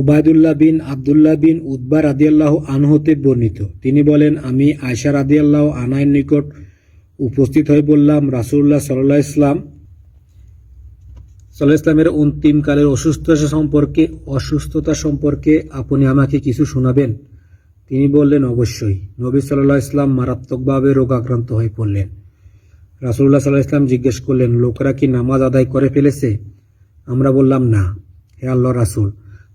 উবায়দুল্লাহ বিন আবদুল্লাহ বিন উদ্বা রাদিয়াল্লাহ আনহতে বর্ণিত। তিনি বলেন, আমি আয়সা রাদিয়াল্লাহ আনায়ের নিকট উপস্থিত হয়ে বললাম, রাসূলুল্লাহ সাল্লাহ ইসলাম সাল্লাহ ইসলামের অন্তিমকালের অসুস্থতা সম্পর্কে অসুস্থতা সম্পর্কে আপনি আমাকে কিছু শোনাবেন? তিনি বললেন, অবশ্যই। নবী সাল্লাহ ইসলাম মারাত্মকভাবে রোগাক্রান্ত হয়ে পড়লেন। রাসূলুল্লাহ সাল্লাহ ইসলাম জিজ্ঞেস করলেন, লোকরা কি নামাজ আদায় করে ফেলেছে? আমরা বললাম, না, হে আল্লাহ রাসূল।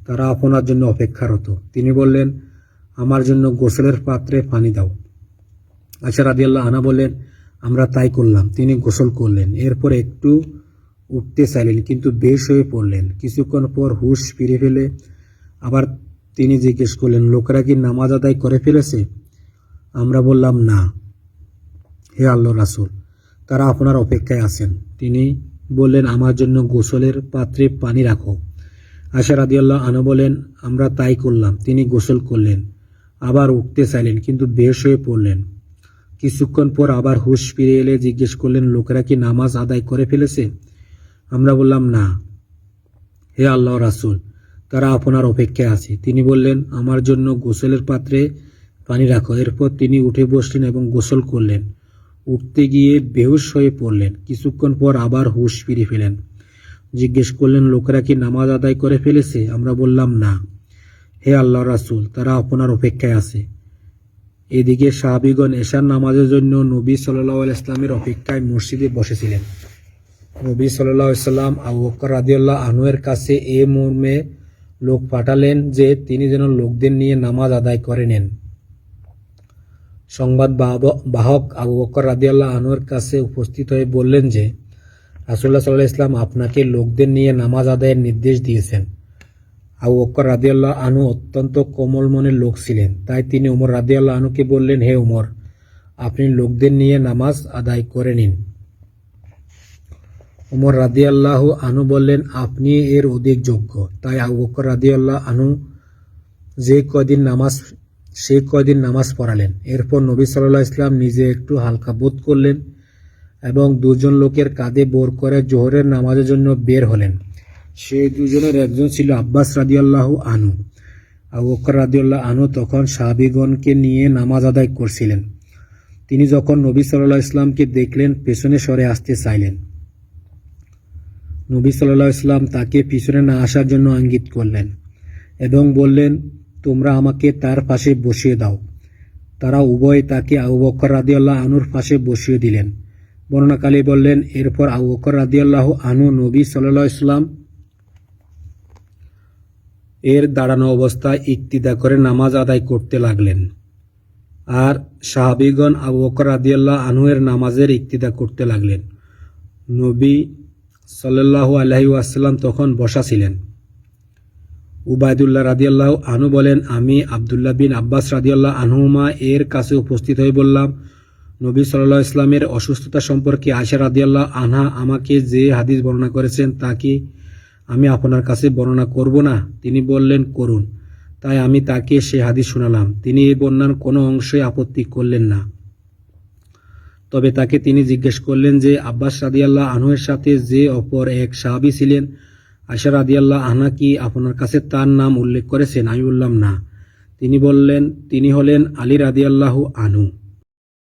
তারা আপনার জন্য অপেক্ষারত। তিনি বললেন, আমার জন্য গোসলের পাত্রে পানি দাও। আচ্ছা রাদিয়াল্লাহ আনা বললেন, আমরা তাই করলাম। তিনি গোসল করলেন। এরপর একটু উঠতে চাইলেন, কিন্তু বেশ হয়ে পড়লেন। কিছুক্ষণ পর হুশ ফিরে ফেলে আবার তিনি জিজ্ঞেস করলেন, লোকেরা কি নামাজ আদায় করে ফেলেছে? আমরা বললাম, না, হে আল্লাহ রাসূল, তারা আপনার অপেক্ষায় আছেন। তিনি বললেন, আমার জন্য গোসলের পাত্রে পানি রাখো। আশা রাদিয়াল্লাহ আনা বলেন, আমরা তাই করলাম, তিনি গোসল করলেন, আবার উঠতে চাইলেন, কিন্তু বেশ হয়ে পড়লেন। কিছুক্ষণ পর আবার হুশ ফিরে এলে জিজ্ঞেস করলেন, লোকেরা কি নামাজ আদায় করে ফেলেছে? আমরা বললাম, না। হে আল্লাহ রাসূল, তারা আপনার অপেক্ষায় আছে। তিনি বললেন, আমার জন্য গোসলের পাত্রে পানি রাখো। এরপর তিনি উঠে বসলেন এবং গোসল করলেন। উঠতে গিয়ে বেহুশ হয়ে পড়লেন। কিছুক্ষণ পর আবার হুশ ফিরে ফেলেন। জিজ্ঞেস করলেন, লোকেরা কি নামাজ আদায় করে ফেলেছে? আমরা বললাম, না। হে আল্লাহ রাসুল, তারা আপনার অপেক্ষায় আছে। এদিকে সাহাবিগণ এশার নামাজের জন্য নবী সাল্লাহ ইসলামের অপেক্ষায় মসজিদে বসেছিলেন। নবী সাল্লাহ ইসলাম আবু বকর রাদিয়াল্লাহ আনুয়ের কাছে এ মর্মে লোক পাঠালেন যে, তিনি যেন লোকদের নিয়ে নামাজ আদায় করে নেন। সংবাদ বাহক আবু বকর রাদিয়াল্লাহ আনুয়ের কাছে উপস্থিত হয়ে বললেন যে রাসুল্লাহ সাল্লাহ ইসলাম আপনাকে লোকদের নিয়ে নামাজ আদায়ের নির্দেশ দিয়েছেন। আবু বকর রাদিয়াল্লাহ আনু অত্যন্ত কোমল মনের লোক ছিলেন, তাই তিনি উমর রাদিয়াল্লাহ আনুকে বললেন, হে উমর, আপনি লোকদের নিয়ে নামাজ আদায় করে নিন। উমর রাদিয়াল্লাহু আনু বললেন, আপনি এর অধিক যোগ্য। তাই আবু বকর রাদিয়াল্লাহ আনু যে কদিন নামাজ, সে কদিন নামাজ পড়ালেন। এরপর নবী সাল্লাহ ইসলাম নিজে একটু হালকা বোধ করলেন। এবং দুজন লোকের কাঁধে বোর করে জোহরের নামাজের জন্য বের হলেন। সেই দুজনের একজন ছিল আব্বাস রাদিয়াল্লাহ আনু আবু বকর রাদিয়াল্লাহ আনু তখন সাহাবিগণকে নিয়ে নামাজ আদায় করছিলেন। তিনি যখন নবী সাল্লাহ ইসলামকে দেখলেন, পেছনে সরে আসতে চাইলেন। নবী সাল্লাহ ইসলাম তাকে পিছনে না আসার জন্য আঙ্গিত করলেন এবং বললেন, তোমরা আমাকে তার পাশে বসিয়ে দাও। তারা উভয় তাকে আবু বকর রাদিয়াল্লাহ আনুর পাশে বসিয়ে দিলেন। বর্ণনাকালী বললেন, এরপর আবু বকর রাদিয়াল্লাহ আনু নবী সাল্লাহ ইসলাম এর দাঁড়ানো অবস্থায় ইক্তিদা করে নামাজ আদায় করতে লাগলেন। আর সাহাবিগণ আবু বকর রাদিয়াল্লাহ আনহুয়ের নামাজের ইক্তিদা করতে লাগলেন। নবী সাল্লাল্লাহু আলহি ওয়াসাল্লাম তখন বসা ছিলেন। উবায়দুল্লাহ রাদিয়াল্লাহ আনু বলেন, আমি আবদুল্লাহ বিন আব্বাস রাদিয়াল্লাহ আনহুমা এর কাছে উপস্থিত হয়ে বললাম নবী সাল্লাহ ইসলামের অসুস্থতা সম্পর্কে আশা রাদিয়াল্লাহ আনহা আমাকে যে হাদিস বর্ণনা করেছেন তা কি আমি আপনার কাছে বর্ণনা করব না? তিনি বললেন, করুন। তাই আমি তাকে সে হাদিস শোনালাম। তিনি এই বর্ণনার কোনো অংশই আপত্তি করলেন না। তবে তাকে তিনি জিজ্ঞেস করলেন যে, আব্বাস রাদিয়াল্লাহ আনহুয়ের সাথে যে অপর এক সাহাবি ছিলেন আশা রাদিয়াল্লাহ আহনা কি আপনার কাছে তার নাম উল্লেখ করেছেন? আমি বললাম, না। তিনি বললেন, তিনি হলেন আলী রাদিয়াল্লাহু আনহু।